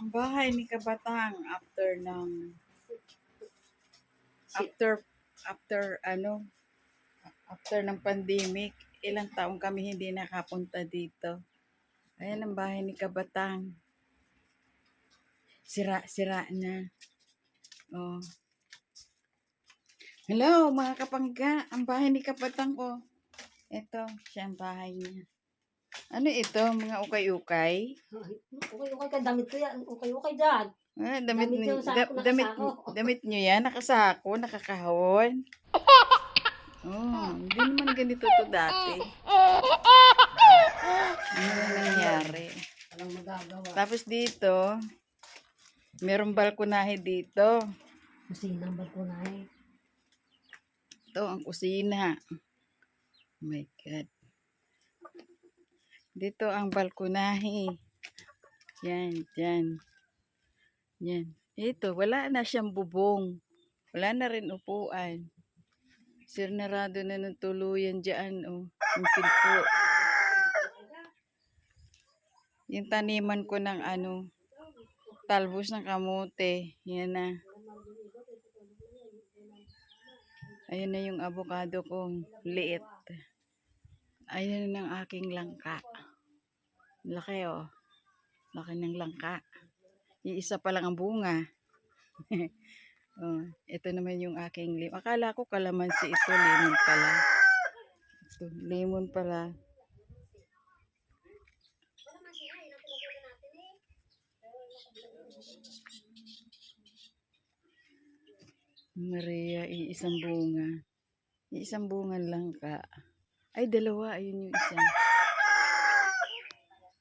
Ang bahay ni Kabatang after ng after after ano after ng pandemic, ilang taong kami hindi nakapunta dito. Ayan ang bahay ni Kabatang. Sira-sira na. Oh. Hello, mga kapangga. Ang bahay ni Kabatang ko. Ito, siya ang bahay niya. Ano ito? Mga ukay-ukay? Okay ka, damit ko yan. Okay dyan. Ah, damit, Damit niyo, da- damit, damit niyo yan, nakasako, nakakahon. Oh, hindi naman ganito to dati. Ano na nangyari? Walang magagawa. Tapos dito, merong balkonahe dito. Kusinang balkonahe. Ito ang kusina. Oh my God. Dito ang balkonahe. Yan, yan. Yan. Ito, wala na siyang bubong. Wala na rin upuan. Sirnarado na ng tuluyan dyan, oh. Yung pinto. Yung taniman ko ng ano, talbos ng kamote. Yan na. Ayan na yung avocado kong liit. Ayan ang aking langka. Laki oh. Laki ng langka. Iisa pa lang ang bunga. oh, ito naman yung aking lim. Akala ko kalamansi ito, lemon pala. Ito, lemon pala. Maria, iisang bunga. Iisang bunga lang ka. Ay, dalawa. Ayun yung isa.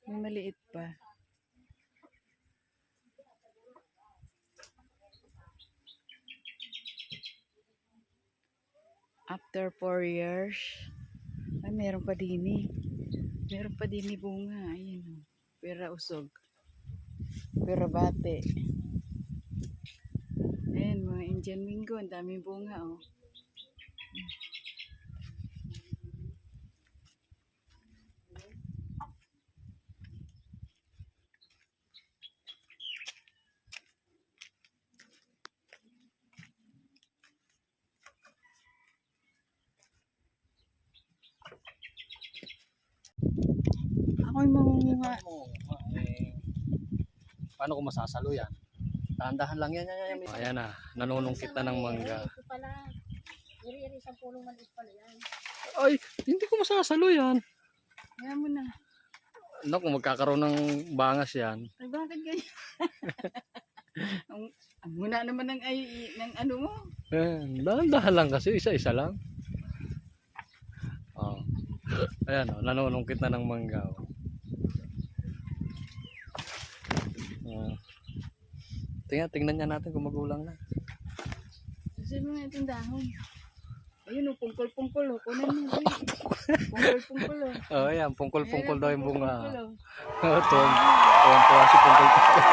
May maliit pa. After four years, ay, meron pa din eh. Meron pa din bunga. Ayun. oh. Pera usog. Pera bate. Ayan, mga Indian Mingo. Ang daming bunga, oh. Ako yung mamunga. mo, eh, paano ko masasalo yan? Dahan-dahan lang yan, yan, yan, yan. Ayan na, nanunungkit na ng mangga. Ito pala. Iri-iri sa pulong pala yan. Ay, hindi ko masasalo yan. Kaya mo na. Ano kung magkakaroon ng bangas yan? Ay, bakit ganyan? ang, ang muna naman ng, ay, ng ano mo. Eh, dahan-dahan lang kasi, isa-isa lang. Oh. Ayan, oh, nanunungkit na ng mangga. Oh. Oh. Tingnan, tingnan niya natin kung magulang na. Kasi mo nga itong dahon. Ayun o, pungkol-pungkol o. Kunan mo. dali. Pungkol-pungkol o. Oh, ayan, pungkol-pungkol daw yung bunga. Pungkol-pungkol, o. Oh, tuwan, tuwan si pungkol-pungkol.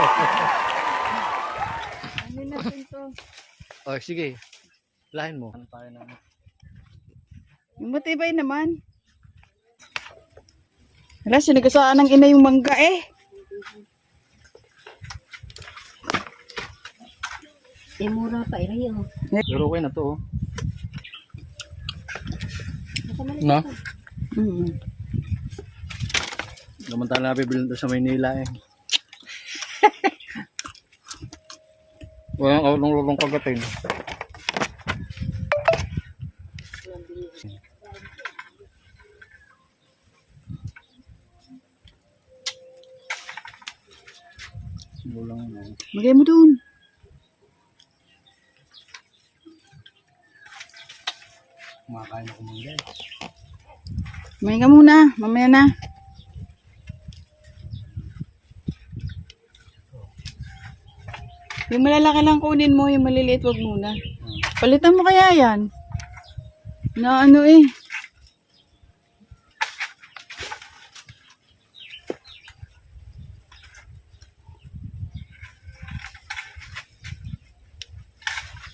Ano natin to? Oh, sige. Lahin mo. Ano tayo na? Yung matibay naman. Wala, sinagasaan ng ina yung mangga eh. Eh, mura pa. Iri, oh. Pero okay na to, oh. No? pa. Mm. Naman tayo nabibili doon sa Maynila, eh. Walang ulong-ulong kagatin. Magay mo doon. Kumakain ako mangga. Kumain ka muna. Mamaya na. Yung malalaki lang kunin mo, yung maliliit wag muna. Palitan mo kaya yan. Na ano eh.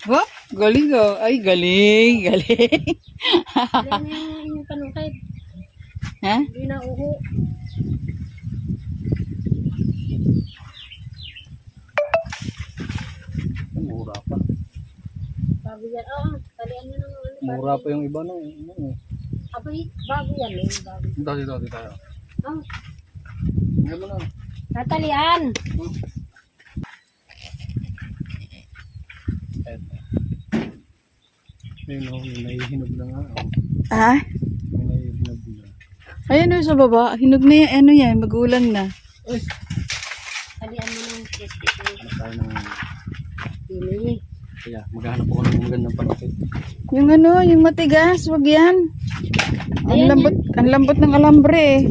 Wop, galing oh. Ay, galing, galing. Yung ha? Hindi na uho. mura pa. Bago yan. Oo, talian nyo ng ano. Mura pa yung iba nung ano eh. Abay, bago yan eh. Bago. Dito, dito, dito tayo. Ah, Ngayon mo na. natalian. Eto. Ayun o, may nahihinog na nga. Oh. Ah? May nahihinog na. Ayan o sa baba. Hinog na yan. Ano yan? Magulang na. Talian mo ng crispy. Ano tayo ng... Pili. Kaya, maghanap ako ng magandang panakit. Yung ano, yung matigas. Wag yan. Ang lambot, ang lambot ng alambre eh.